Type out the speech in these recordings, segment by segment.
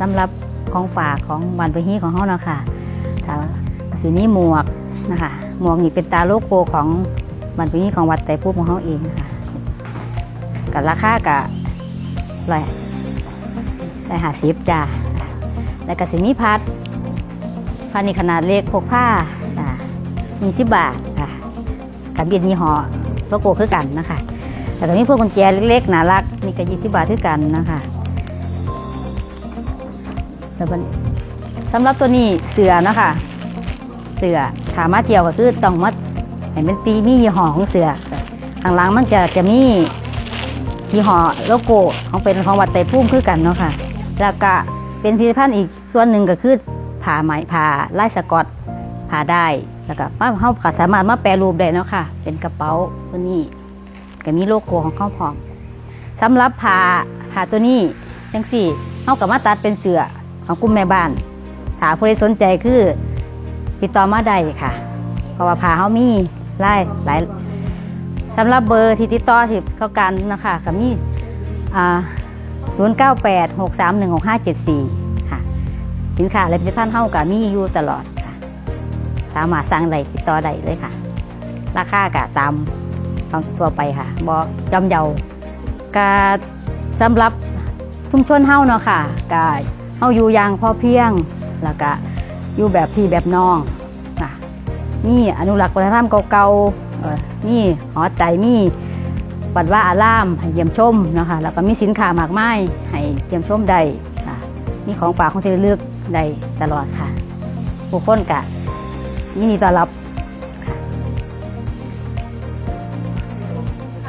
สำหรับของฝากของวันประฮีของเฮาเนาะค่ะถ้าสีนี้หมวกนะคะหมวกนี่เป็นตาโลโก้ของวันประฮีของวัดไตรภูมิของเฮาเองนะคะกับราคากะร้อยร้อยห้าสิบจ้าแล้วก็สิมีพัดพัดนี่ขนาดเล็กพกผ้าจ้ามีสิบบาทค่ะกับเบียนยี่ห้อโลโก้คือกันนะคะแต่ก็มีพวกกุญแจเล็กๆน่ารักนี่ก็ยี่สิบบาทคือกันนะคะ แล้วมันสำหรับตัวนี้เสือนะคะเสือถามาเที่ยวก็คือต้องมาให้มันตีมียี่ห้อของเสือข้างหลังมันจะจะมียี่ห้อโลโก้ของเป็นของวัดไตรภูมิคือกันเนาะค่ะ แล้วก็เป็นผลิตภัณฑ์อีกส่วนหนึ่งก็คือผ่าไหมผ่าลายสกอตผ่าได้แล้วก็มาเขาก็สามารถมาแปรรูปได้เนาะค่ะ เป็นกระเป๋าตัวนี้ก็มีโลโก้ของเขาพร้อมสำหรับผ้าผ้าตัวนี้จังสี่เขากับมาตัดเป็นเสือ ของกลุ่มแม่บ้านถ้าผู้ใดสนใจคือติดต่อมาได้ค่ะ เพราะว่าผ้าเขามีหลายหลายสำหรับเบอร์ที่ติดต่อที่เขากันนะคะก็มีอ่า0 9 8 6 3 1 6 5 7 4 ค่ะสินค้าและผลิตภัณฑ์เท่ากับมีอยู่ตลอดค่ะ สามารถสั่งได้ติดต่อได้เลยค่ะ ราคากะตามของทั่วไปค่ะบจอมเยากาสำหรับชุมชนเฮาเนาะค่ะกา เฮาอยู่อย่างพอเพียง แล้วก็อยู่แบบพี่แบบน้องนะมีอนุรักษ์วัฒนธรรมเก่าๆเอ่อมีหอใจมีวัดว่าอารามให้เยี่ยมชมนะคะแล้วก็มีสินค้ามากมายให้เยี่ยมชมได้ค่ะมีของฝากของที่ระลึกได้ตลอดค่ะผู้คนกะยินดีต้อนรับ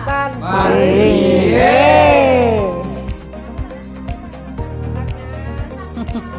บ้านบ้านเฮ้ย Ha.